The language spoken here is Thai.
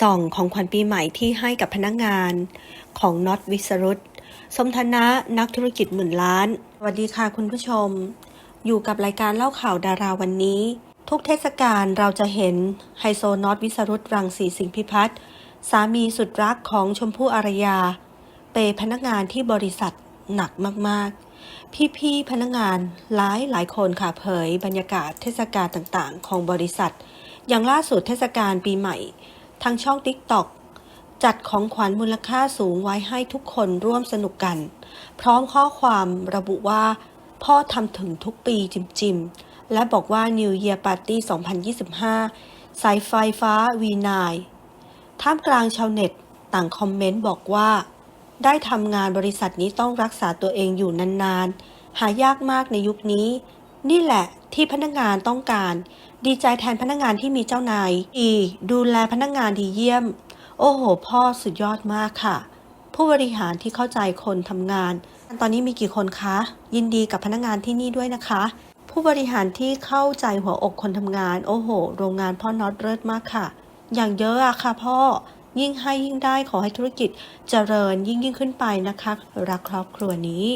ส่องของขวัญปีใหม่ที่ให้กับพนักงานของน็อตวิสรุตสมธนะนักธุรกิจหมื่นล้าน สวัสดีค่ะคุณผู้ชม อยู่กับรายการเล่าข่าวดาราวันนี้ ทุกเทศกาลเราจะเห็นไฮโซน็อตวิสรุตรังสีสิงห์พิพัฒน์สามีสุดรักของชมพู่อารยา เปย์พนักงานที่บริษัทหนักมากๆ พี่ๆพนักงานหลายหลายคนค่ะเผย บรรยากาศเทศกาลต่างๆ ของบริษัท อย่างล่าสุดเทศกาลปีใหม่ ทางช่อง TikTok จัดของขวัญมูลค่าสูงไว้ให้ทุกคนร่วมสนุกกัน พร้อมข้อความระบุว่า พ่อทำถึงทุกปีจิมจิมๆและบอกว่า New Year Party 2025 สายไฟฟ้า V9 ท่ามกลางชาวเน็ตต่างคอมเมนต์บอกว่า ได้ทำงานบริษัทนี้ต้องรักษาตัวเองอยู่นานๆ หายากมากในยุคนี้ นี่แหละที่พนักงานต้องการ ดีใจแทนพนักงานที่มีเจ้านายดีดูแลพนักงานดีเยี่ยม โอ้โห พ่อสุดยอดมากค่ะ ผู้บริหารที่เข้าใจคนทำงาน ตอนนี้มีกี่คนคะ ยินดีกับพนักงานที่นี่ด้วยนะคะ ผู้บริหารที่เข้าใจหัวอกคนทำงาน โอ้โห โรงงานพ่อน็อตเลิศมากค่ะ อย่างเยอะอะค่ะพ่อยิ่งให้ยิ่งได้ขอให้ธุรกิจเจริญยิ่งยิ่งขึ้นไปนะคะ รักครอบครัวนี้